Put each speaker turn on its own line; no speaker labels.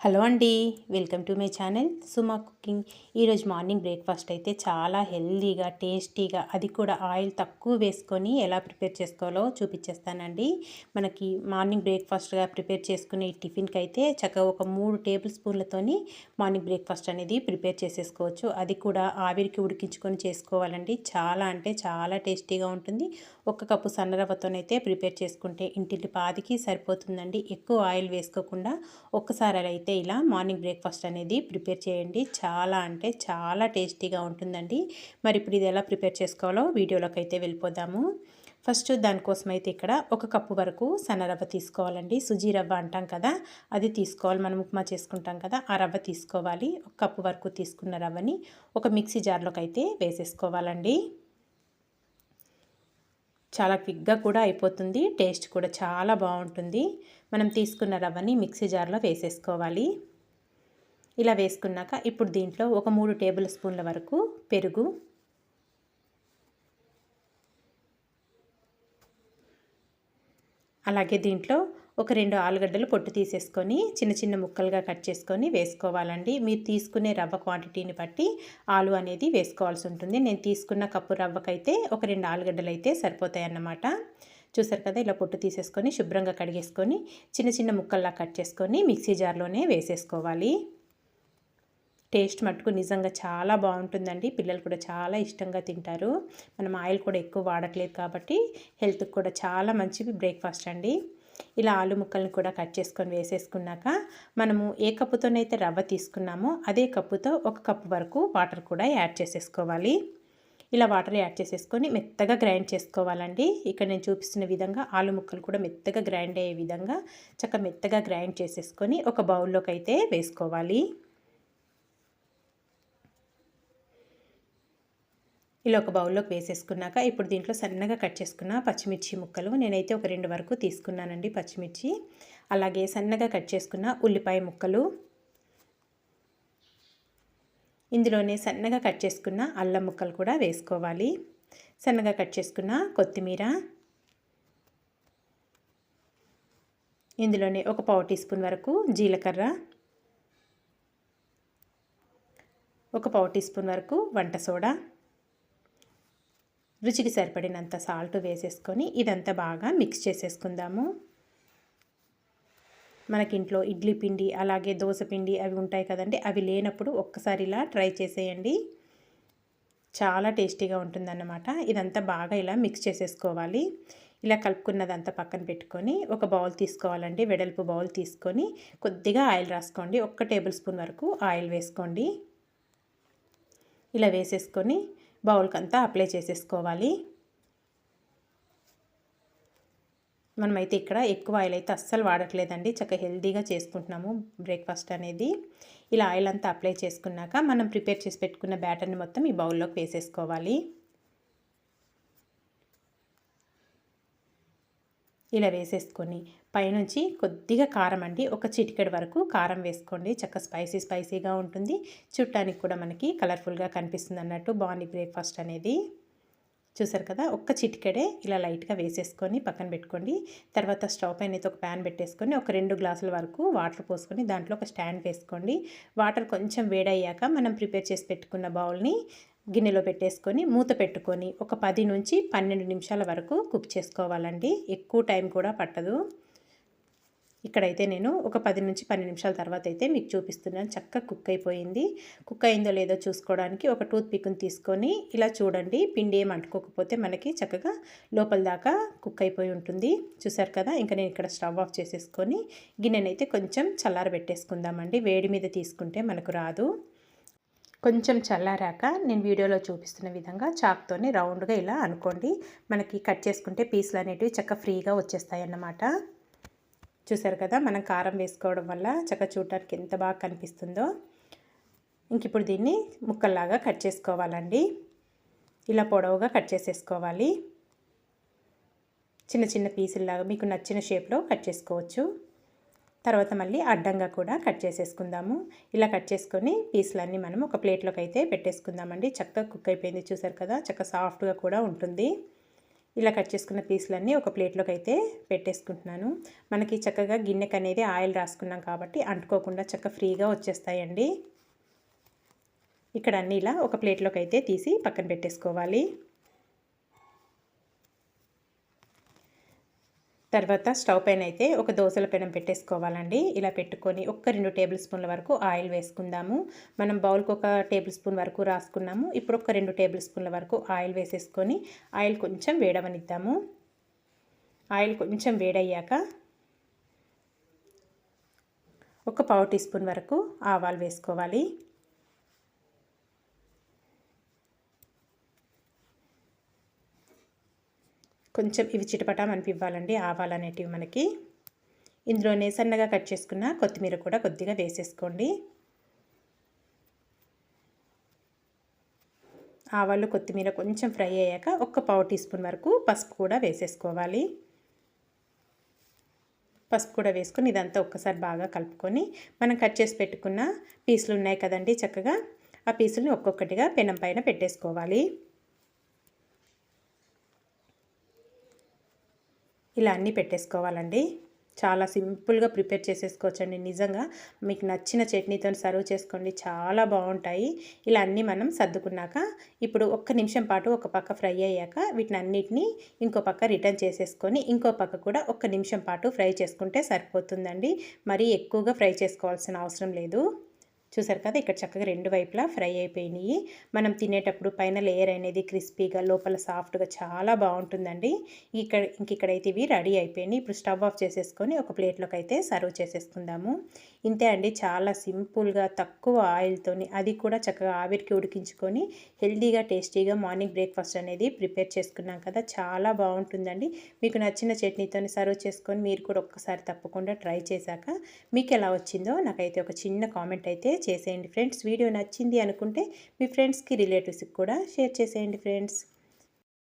Hello అండి welcome to my channel Suma cooking. ఈరోజు morning breakfast అయితే చాలా హెల్దీగా టేస్టీగా అది కూడా ఆయిల్ తక్కువ వేసుకొని ఎలా ప్రిపేర్ చేసుకోవాలో చూపించేస్తానండి. మనకి మార్నింగ్ బ్రేక్ఫాస్ట్గా ప్రిపేర్ చేసుకునే ఈ టిఫిన్కి అయితే చక్కగా ఒక మూడు టేబుల్ స్పూన్లతోని మార్నింగ్ బ్రేక్ఫాస్ట్ అనేది ప్రిపేర్ చేసేసుకోవచ్చు. అది కూడా ఆవిరికి ఉడికించుకొని చేసుకోవాలండి. చాలా అంటే చాలా టేస్టీగా ఉంటుంది. ఒక కప్పు సన్నరవ్వతోనైతే ప్రిపేర్ చేసుకుంటే ఇంటిల్లి పాదికి సరిపోతుందండి. ఎక్కువ ఆయిల్ వేసుకోకుండా ఒక్కసారి అయితే అయితే ఇలా మార్నింగ్ బ్రేక్ఫాస్ట్ అనేది ప్రిపేర్ చేయండి. చాలా అంటే చాలా టేస్టీగా ఉంటుందండి. మరి ఇప్పుడు ఇది ఎలా ప్రిపేర్ చేసుకోవాలో వీడియోలోకి అయితే వెళ్ళిపోదాము. ఫస్ట్ దానికోసం అయితే ఇక్కడ ఒక కప్పు వరకు సన్న తీసుకోవాలండి. సుజీ రవ్వ అంటాం కదా అది తీసుకోవాలి. మనం ఉప్మా చేసుకుంటాం కదా ఆ రవ్వ తీసుకోవాలి. ఒక కప్పు వరకు తీసుకున్న రవ్వని ఒక మిక్సీ జార్లోకి అయితే వేసేసుకోవాలండి. చాలా క్విక్గా కూడా అయిపోతుంది. టేస్ట్ కూడా చాలా బాగుంటుంది. మనం తీసుకున్న రవ్వని మిక్సీ జార్లో వేసేసుకోవాలి. ఇలా వేసుకున్నాక ఇప్పుడు దీంట్లో ఒక మూడు టేబుల్ స్పూన్ల వరకు పెరుగు. అలాగే దీంట్లో ఒక రెండు ఆలుగడ్డలు పొట్టు తీసేసుకొని చిన్న చిన్న ముక్కలుగా కట్ చేసుకొని వేసుకోవాలండి. మీరు తీసుకునే రవ్వ క్వాంటిటీని బట్టి ఆలు అనేది వేసుకోవాల్సి ఉంటుంది. నేను తీసుకున్న కప్పు రవ్వకైతే ఒక రెండు ఆలుగడ్డలు అయితే సరిపోతాయి అన్నమాట చూసారు కదా ఇలా పొట్టు తీసేసుకొని శుభ్రంగా కడిగేసుకొని చిన్న చిన్న ముక్కల్లా కట్ చేసుకొని మిక్సీ జార్లోనే వేసేసుకోవాలి. టేస్ట్ మట్టుకు నిజంగా చాలా బాగుంటుందండి. పిల్లలు కూడా చాలా ఇష్టంగా తింటారు. మనం ఆయిల్ కూడా ఎక్కువ వాడట్లేదు కాబట్టి హెల్త్కి కూడా చాలా మంచిది బ్రేక్ఫాస్ట్ అండి. ఇలా ఆలు ముక్కల్ని కూడా కట్ చేసుకొని వేసేసుకున్నాక మనము ఏ కప్పుతోనైతే రవ్వ తీసుకున్నామో అదే కప్పుతో ఒక కప్పు వరకు వాటర్ కూడా యాడ్ చేసేసుకోవాలి. ఇలా వాటర్ యాడ్ చేసేసుకొని మెత్తగా గ్రైండ్ చేసుకోవాలండి. ఇక్కడ నేను చూపిస్తున్న విధంగా ఆలు ముక్కలు కూడా మెత్తగా గ్రైండ్ అయ్యే విధంగా చక్క మెత్తగా గ్రైండ్ చేసేసుకొని ఒక బౌల్లోకి అయితే వేసుకోవాలి. ఇలా ఒక బౌల్లోకి వేసేసుకున్నాక ఇప్పుడు దీంట్లో సన్నగా కట్ చేసుకున్న పచ్చిమిర్చి ముక్కలు నేనైతే ఒక రెండు వరకు తీసుకున్నానండి పచ్చిమిర్చి. అలాగే సన్నగా కట్ చేసుకున్న ఉల్లిపాయ ముక్కలు. ఇందులోనే సన్నగా కట్ చేసుకున్న అల్లం ముక్కలు కూడా వేసుకోవాలి. సన్నగా కట్ చేసుకున్న కొత్తిమీర. ఇందులోనే ఒక పావు టీ స్పూన్ వరకు జీలకర్ర. ఒక పావు టీ స్పూన్ వరకు వంట సోడా. రుచికి సరిపడినంత సాల్ట్ వేసేసుకొని ఇదంతా బాగా మిక్స్ చేసేసుకుందాము. మనకి ఇంట్లో ఇడ్లీ పిండి అలాగే దోశ పిండి అవి ఉంటాయి కదండి అవి లేనప్పుడు ఒక్కసారి ఇలా ట్రై చేసేయండి. చాలా టేస్టీగా ఉంటుందన్నమాట. ఇదంతా బాగా ఇలా మిక్స్ చేసేసుకోవాలి. ఇలా కలుపుకున్నదంతా పక్కన పెట్టుకొని ఒక బౌల్ తీసుకోవాలండి వెడల్పు బౌల్ తీసుకొని కొద్దిగా ఆయిల్ రాసుకోండి. ఒక్క టేబుల్ స్పూన్ వరకు ఆయిల్ వేసుకోండి. ఇలా వేసేసుకొని బౌల్కి అంతా అప్లై చేసేసుకోవాలి. మనమైతే ఇక్కడ ఎక్కువ ఆయిల్ అయితే అస్సలు వాడట్లేదండి. చక్కగా హెల్దీగా చేసుకుంటున్నాము బ్రేక్ఫాస్ట్ అనేది. ఇలా ఆయిల్ అంతా అప్లై చేసుకున్నాక మనం ప్రిపేర్ చేసి పెట్టుకున్న బ్యాటర్ని మొత్తం ఈ బౌల్లోకి వేసేసుకోవాలి. ఇలా వేసేసుకొని పైనుంచి కొద్దిగా కారం అండి. ఒక చిటికెడు వరకు కారం వేసుకోండి. చక్క స్పైసీ స్పైసీగా ఉంటుంది. చుట్టానికి కూడా మనకి కలర్ఫుల్గా కనిపిస్తుంది అన్నట్టు బాగుంది బ్రేక్ఫాస్ట్ అనేది. చూసారు కదా? ఒక్క చిటికెడే ఇలా లైట్గా వేసేసుకొని పక్కన పెట్టుకోండి. తర్వాత స్టవ్ పైన అయితే ఒక ప్యాన్ పెట్టేసుకొని ఒక రెండు గ్లాసుల వరకు వాటర్ పోసుకొని దాంట్లో ఒక స్టాండ్ వేసుకోండి. వాటర్ కొంచెం వేడయ్యాక మనం ప్రిపేర్ చేసి పెట్టుకున్న బౌల్ని గిన్నెలో పెట్టేసుకొని మూత పెట్టుకొని ఒక పది నుంచి పన్నెండు నిమిషాల వరకు కుక్ చేసుకోవాలండి. ఎక్కువ టైం కూడా పట్టదు. ఇక్కడైతే నేను ఒక పది నుంచి పన్నెండు నిమిషాల తర్వాత అయితే మీకు చూపిస్తున్నాను. చక్కగా కుక్ అయిపోయింది. కుక్ అయిందో లేదో చూసుకోవడానికి ఒక టూత్ పిక్ని తీసుకొని ఇలా చూడండి. పిండి ఏం అంటుకోకపోతే మనకి చక్కగా లోపల దాకా కుక్ అయిపోయి ఉంటుంది. చూసారు కదా? ఇంకా నేను ఇక్కడ స్టవ్ ఆఫ్ చేసేసుకొని గిన్నెనైతే కొంచెం చల్లారబెట్టేసుకుందామండి. వేడి మీద తీసుకుంటే మనకు రాదు. కొంచెం చల్లారాక నేను వీడియోలో చూపిస్తున్న విధంగా చాక్తోని రౌండ్గా ఇలా అనుకోండి. మనకి కట్ చేసుకుంటే పీసులు అనేటివి చక్క ఫ్రీగా వచ్చేస్తాయి అన్నమాట చూసారు కదా మనం కారం వేసుకోవడం వల్ల చక్క చూడటానికి ఎంత బాగా కనిపిస్తుందో. ఇంక ఇప్పుడు దీన్ని ముక్కల్లాగా కట్ చేసుకోవాలండి. ఇలా పొడవుగా కట్ చేసేసుకోవాలి. చిన్న చిన్న పీసుల్లాగా మీకు నచ్చిన షేప్లో కట్ చేసుకోవచ్చు. తర్వాత మళ్ళీ అడ్డంగా కూడా కట్ చేసేసుకుందాము. ఇలా కట్ చేసుకొని పీసులన్నీ మనం ఒక ప్లేట్లోకి అయితే పెట్టేసుకుందామండి. చక్కగా కుక్ అయిపోయింది చూసారు కదా? చక్క సాఫ్ట్గా కూడా ఉంటుంది. ఇలా కట్ చేసుకున్న పీసులన్నీ ఒక ప్లేట్లోకి అయితే పెట్టేసుకుంటున్నాను. మనకి చక్కగా గిన్నెకి అనేది ఆయిల్ రాసుకున్నాం కాబట్టి అంటుకోకుండా చక్క ఫ్రీగా వచ్చేస్తాయండి. ఇక్కడ అన్నీ ఇలా ఒక ప్లేట్లోకి అయితే తీసి పక్కన పెట్టేసుకోవాలి. తర్వాత స్టవ్ పైన అయితే ఒక దోశల పెనం పెట్టేసుకోవాలండి. ఇలా పెట్టుకొని ఒక్క రెండు టేబుల్ స్పూన్ల వరకు ఆయిల్ వేసుకుందాము. మనం బౌల్కి ఒక టేబుల్ స్పూన్ వరకు రాసుకున్నాము. ఇప్పుడు ఒక రెండు టేబుల్ స్పూన్ల వరకు ఆయిల్ వేసేసుకొని ఆయిల్ కొంచెం వేడవనిద్దాము. ఆయిల్ కొంచెం వేడయ్యాక ఒక పావు టీ స్పూన్ వరకు ఆవాలు వేసుకోవాలి. కొంచెం ఇవి చిటపట అనిపివ్వాలండి. ఆవాలు అనేటివి మనకి ఇందులోనే సన్నగా కట్ చేసుకున్న కొత్తిమీర కూడా కొద్దిగా వేసేసుకోండి. ఆవాలు కొత్తిమీర కొంచెం ఫ్రై అయ్యాక ఒక్క పావు టీ స్పూన్ వరకు పసుపు కూడా వేసేసుకోవాలి. పసుపు కూడా వేసుకొని ఇదంతా ఒక్కసారి బాగా కలుపుకొని మనం కట్ చేసి పెట్టుకున్న పీసులు ఉన్నాయి కదండి చక్కగా ఆ పీసులని ఒక్కొక్కటిగా పెనం పైన పెట్టేసుకోవాలి. ఇలా అన్నీ పెట్టేసుకోవాలండి. చాలా సింపుల్గా ప్రిపేర్ చేసేసుకోవచ్చండి. నిజంగా మీకు నచ్చిన చట్నీతో సర్వ్ చేసుకోండి. చాలా బాగుంటాయి. ఇలా అన్నీ మనం సర్దుకున్నాక ఇప్పుడు ఒక్క నిమిషం పాటు ఒక పక్క ఫ్రై అయ్యాక వీటిని అన్నిటినీ ఇంకో పక్క రిటర్న్ చేసేసుకొని ఇంకో పక్క కూడా ఒక్క నిమిషం పాటు ఫ్రై చేసుకుంటే సరిపోతుందండి. మరీ ఎక్కువగా ఫ్రై చేసుకోవాల్సిన అవసరం లేదు. చూసారు కదా ఇక్కడ చక్కగా రెండు వైపులా ఫ్రై అయిపోయినాయి. మనం తినేటప్పుడు పైన లేయర్ అనేది క్రిస్పీగా లోపల సాఫ్ట్గా చాలా బాగుంటుందండి. ఇక్కడ ఇంక ఇక్కడైతే ఇవి రెడీ అయిపోయినాయి. ఇప్పుడు స్టవ్ ఆఫ్ చేసేసుకొని ఒక ప్లేట్లోకి అయితే సర్వ్ చేసేసుకుందాము. ఇంతే అండి చాలా సింపుల్గా తక్కువ ఆయిల్తోని అది కూడా చక్కగా ఆవిరికి ఉడికించుకొని హెల్తీగా టేస్టీగా మార్నింగ్ బ్రేక్ఫాస్ట్ అనేది ప్రిపేర్ చేసుకున్నాం కదా చాలా బాగుంటుందండి. మీకు నచ్చిన చట్నీతో సర్వ్ చేసుకొని మీరు కూడా ఒక్కసారి తప్పకుండా ట్రై చేశాక మీకు ఎలా వచ్చిందో నాకైతే ఒక చిన్న కామెంట్ అయితే చేసేయండి ఫ్రెండ్స్. వీడియో నచ్చింది అనుకుంటే మీ ఫ్రెండ్స్కి రిలేటివ్స్కి కూడా షేర్ చేసేయండి ఫ్రెండ్స్.